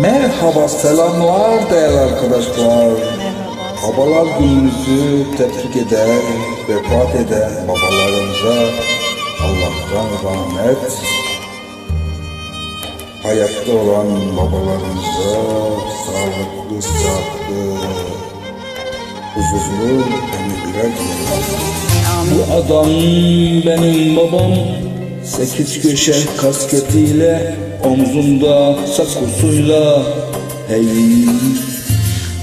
Merhaba, selamlar değerli arkadaşlar. Babalar gününüzü tebrik eder, vefat eden babalarımıza. Allah'tan rahmet, hayatta olan babalarımıza sağlıklı, sıhhatli, huzurlu ömürler dilerim. Bu adam benim babam Sekiz köşe kasketiyle Omzunda sakosuyla Hey.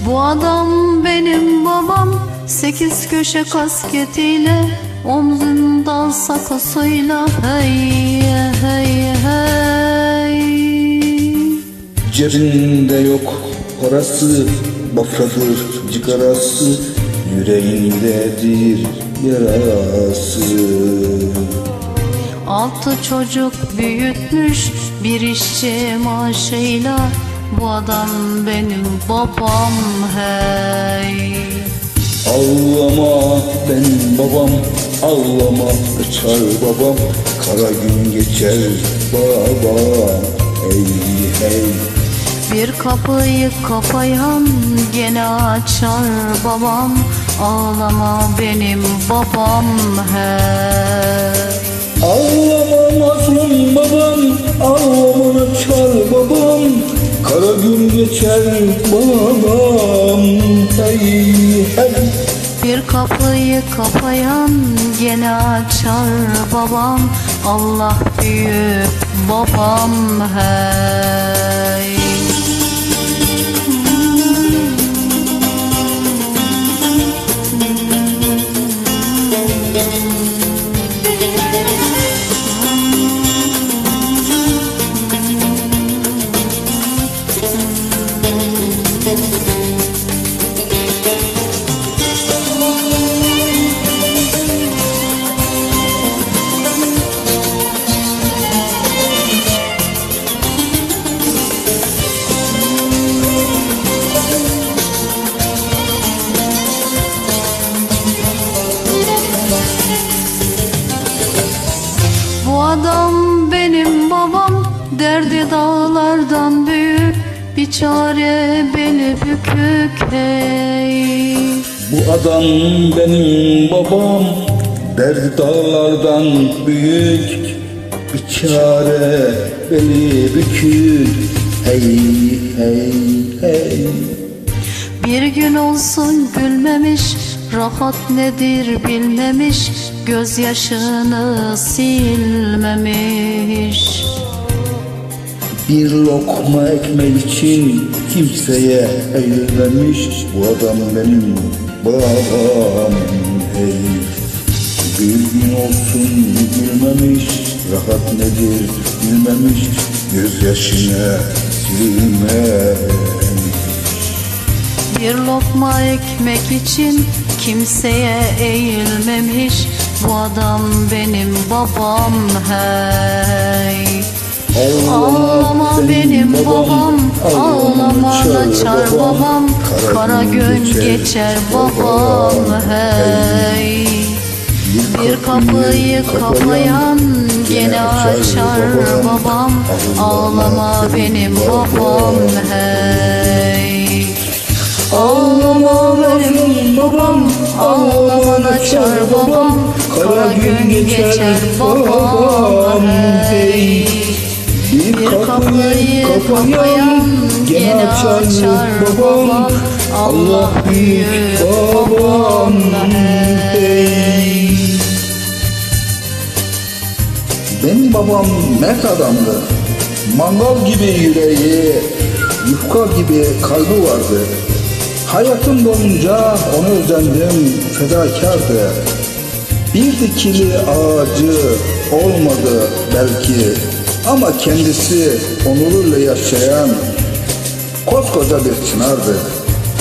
Bu adam benim babam Sekiz köşe kasketiyle Omzunda sakosuyla Hey hey hey. Cebinde yok parası Bafradır cigarası Yüreğindedir yarası Altı çocuk büyütmüş bir işçi maaşıyla. Bu adam benim babam hey. Ağlama benim babam. Ağlama açar babam. Kara gün geçer babam Hey hey. Bir kapıyı kapayan gene açar babam. Ağlama benim babam hey Ağlama mazlum babam Ağlama açar babam. Kara gün geçer babam. Hey hey Bir kapıyı kapayan gene açar babam. Allah büyük babam hey Derdi dağlardan büyük Bir çare beli bükük hey Bu adam benim babam Derdi dağlardan büyük Bir çare beli bükük Hey hey hey. Bir gün olsun gülmemiş Rahat nedir bilmemiş Gözyaşını silmemiş Bir lokma ekmek için kimseye eğilmemiş Bu adam benim babam hey. Bir gün olsun gülmemiş Rahat nedir bilmemiş Gözyaşına silmemiş Bir lokma ekmek için kimseye eğilmemiş Bu adam benim babam hey Ağlama benim babam, ağlama açar babam. Kara gün geçer babam. hey. Bir kapıyı kapayan gene açar babam. Ağlama benim babam. hey. Ağlama benim babam, ağlaman açar babam. Kara gün geçer babam. Hey Bir kapıyı kapayan gene açar babam Allah büyük babam hey. Benim babam mert adamdı. Mangal gibi yüreği, yufka gibi kalbi vardı. Hayatım boyunca onu özendim, fedakardı. Bir dikili ağacı olmadı belki ama kendisi onuruyla yaşayan koskoca bir çınardı.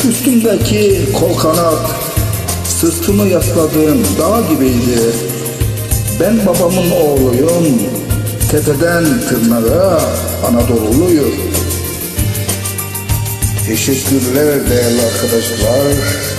Üstümdeki kol kanat, sırtımı yasladığım dağ gibiydi. Ben babamın oğluyum, tepeden tırnağa Anadolu'luyum. Teşekkürler değerli arkadaşlar.